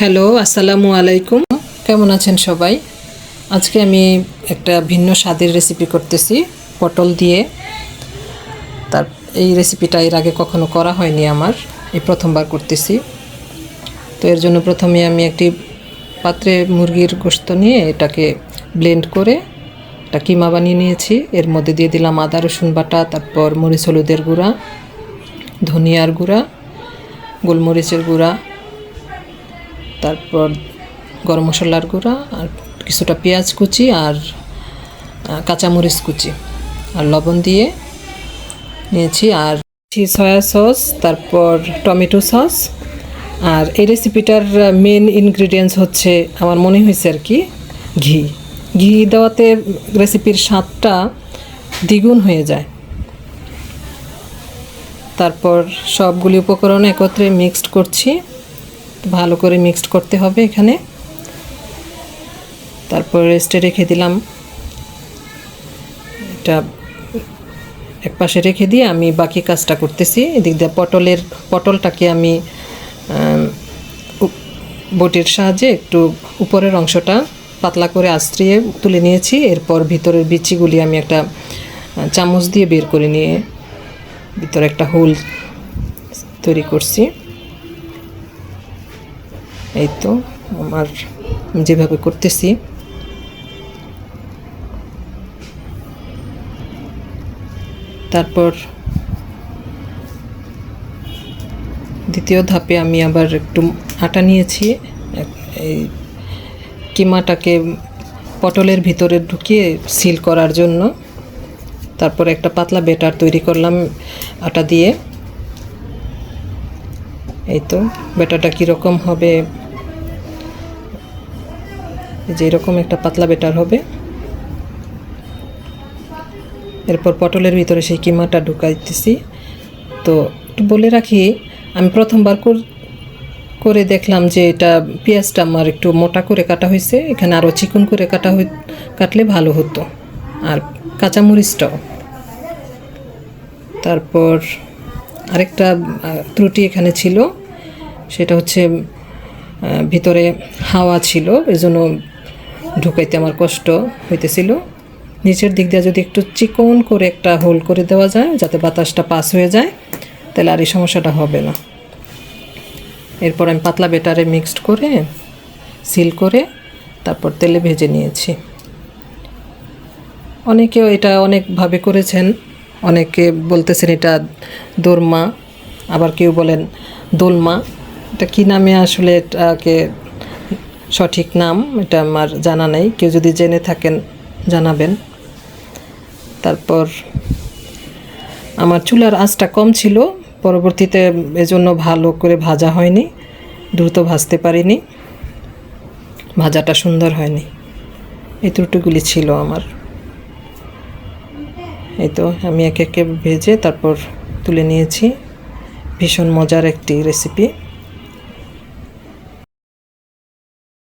Hello, আসসালামু আলাইকুম। কেমন আছেন সবাই? আজকে আমি একটা ভিন্ন স্বাদের রেসিপি করতেছি, পটল দিয়ে। তার, এই রেসিপিটা এর আগে কখনো করা হয়নি আমার, এই প্রথমবার করতেছি। তো এর জন্য প্রথমে আমি একটি পাত্রে মুরগির গোস্ত নিয়ে এটাকে ব্লেন্ড করে একটা কিমা বানিয়ে নিয়েছি। এর মধ্যে দিয়ে দিলাম আদা, রসুন বাটা, তারপর মরিচ হলুদের গুঁড়া, ধনিয়ার গুঁড়া, গোলমরিচের গুঁড়া তারপর গরম মশলার গুঁড়া আর কিছুটা পেঁয়াজ কুচি আর কাঁচামরিচ কুচি আর লবণ দিয়ে নিয়েছি আর সয়া সস, তারপর টমেটো সস আর এই রেসিপিটার মেন ইনগ্রিডিয়েন্টস হচ্ছে আমার মনে হয়েছে আর কি, ঘি। ঘি দেওয়াতে রেসিপির স্বাদটা দ্বিগুণ হয়ে যায়। তারপর সবগুলি উপকরণ একত্রে মিক্সড করছি। ভালো করে মিক্সড করতে হবে এখানে। তারপর রেস্টে রেখে দিলাম। এটা এক পাশে রেখে দিয়ে আমি বাকি কাজটা করতেছি। এদিক দিয়ে পটলের, পটলটাকে আমি বটির সাহায্যে একটু উপরের অংশটা পাতলা করে আশ্রিয়ে তুলে নিয়েছি। এরপর ভিতরের বিচিগুলি আমি একটা চামচ দিয়ে বের করে নিয়ে ভিতরে একটা হোল তৈরি করছি। এই তো আমার যেভাবে করতেছি। তারপর দ্বিতীয় ধাপে আমি আবার একটু আটা নিয়েছি। এই কিমাটাকে পটলের ভিতরে ঢুকিয়ে সিল করার জন্য। তারপর একটা পাতলা বেটার তৈরি করলাম আটা দিয়ে। এই তো বেটারটা কীরকম হবে যে এরকম একটা পাতলা বেটার হবে। এরপর পটলের ভিতরে সেই কিমাটা ঢুকাইতেছি। তো একটু বলে রাখি, আমি প্রথমবার কর- দেখলাম যে এটা পেঁয়াজটা আমার একটু মোটা করে কাটা হয়েছে এখানে আরও চিকন করে কাটা হই, কাটলে ভালো হতো। আর কাঁচামরিচটাও। তারপর আরেকটা ত্রুটি এখানে ছিল, সেটা হচ্ছে ভিতরে হাওয়া ছিল, এজন্য ঢুকাইতে আমার কষ্ট হইতেছিল। নিচের দিক দিয়ে যদি একটু চিকন করে একটা হোল করে দেওয়া যায়, যাতে বাতাসটা পাস হয়ে যায়, তাহলে আর এই সমস্যাটা হবে না। এরপর আমি পাতলা বেটারে মিক্সড করে, সিল করে, তারপর তেলে ভেজে নিয়েছি। অনেকেও এটা অনেকভাবে করেছেন, অনেকে বলতেছেন এটা দোরমা, আবার কেউ বলেন দোলমা। এটা কী নামে আসলে এটাকে সঠিক নাম, এটা আমার জানা নেই। কেউ যদি জেনে থাকেন, জানাবেন। তারপর আমার চুলার আঁচটা কম ছিল, পরবর্তীতে এজন্য ভালো করে ভাজা হয়নি, দ্রুত ভাজতে পারিনি। ভাজাটা সুন্দর হয়নি। এই ত্রুটিগুলি ছিল আমার। এই তো, আমি একে একে ভেজে তারপর তুলে নিয়েছি। ভীষণ মজার একটি রেসিপি